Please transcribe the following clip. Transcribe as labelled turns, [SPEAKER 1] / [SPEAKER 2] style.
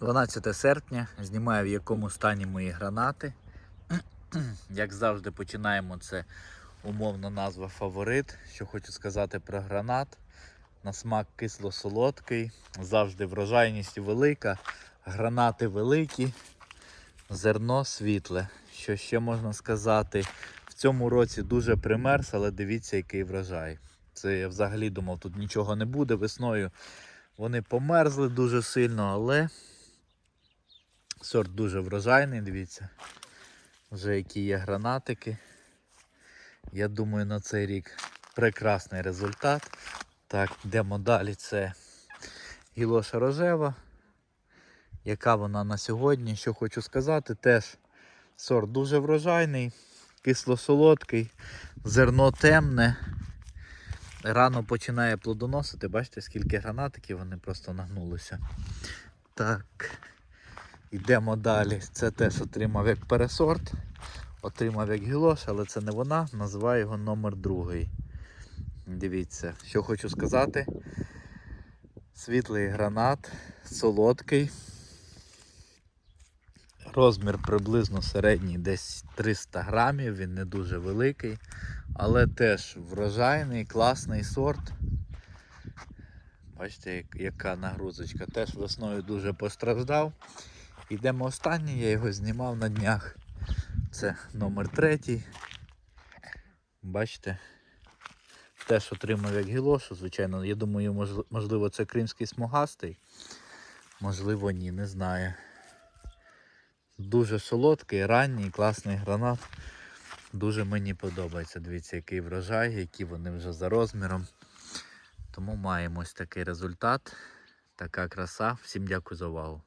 [SPEAKER 1] 12 серпня знімаю в якому стані мої гранати. Як завжди, починаємо це умовна назва фаворит. Що хочу сказати про гранат. На смак кисло-солодкий, завжди врожайність велика, гранати великі, зерно світле. Що ще можна сказати? В цьому році дуже примерз, але дивіться, який врожай. Це я взагалі думав, тут нічого не буде. Весною вони померзли дуже сильно, але сорт дуже врожайний, дивіться. Вже які є гранатики. Я думаю, на цей рік прекрасний результат. Так, йдемо далі. Це гілоша рожева. Яка вона на сьогодні? Що хочу сказати, теж сорт дуже врожайний, кисло-солодкий, зерно темне. Рано починає плодоносити. Бачите, скільки гранатиків вони просто нагнулися. Так. Йдемо далі. Це теж отримав як пересорт. Отримав як гілош, але це не вона. Називаю його номер другий. Дивіться, що хочу сказати. Світлий гранат, солодкий. Розмір приблизно середній, десь 300 грамів, він не дуже великий, але теж врожайний, класний сорт. Бачите, яка нагрузочка. Теж весною дуже постраждав. Йдемо останній, я його знімав на днях. Це номер третій. Бачите, теж отримав як гілошу, звичайно. Я думаю, можливо, це кримський смугастий. Можливо, ні, не знаю. Дуже солодкий, ранній, класний гранат. Дуже мені подобається. Дивіться, який врожай, які вони вже за розміром. Тому маємо ось такий результат. Така краса. Всім дякую за увагу.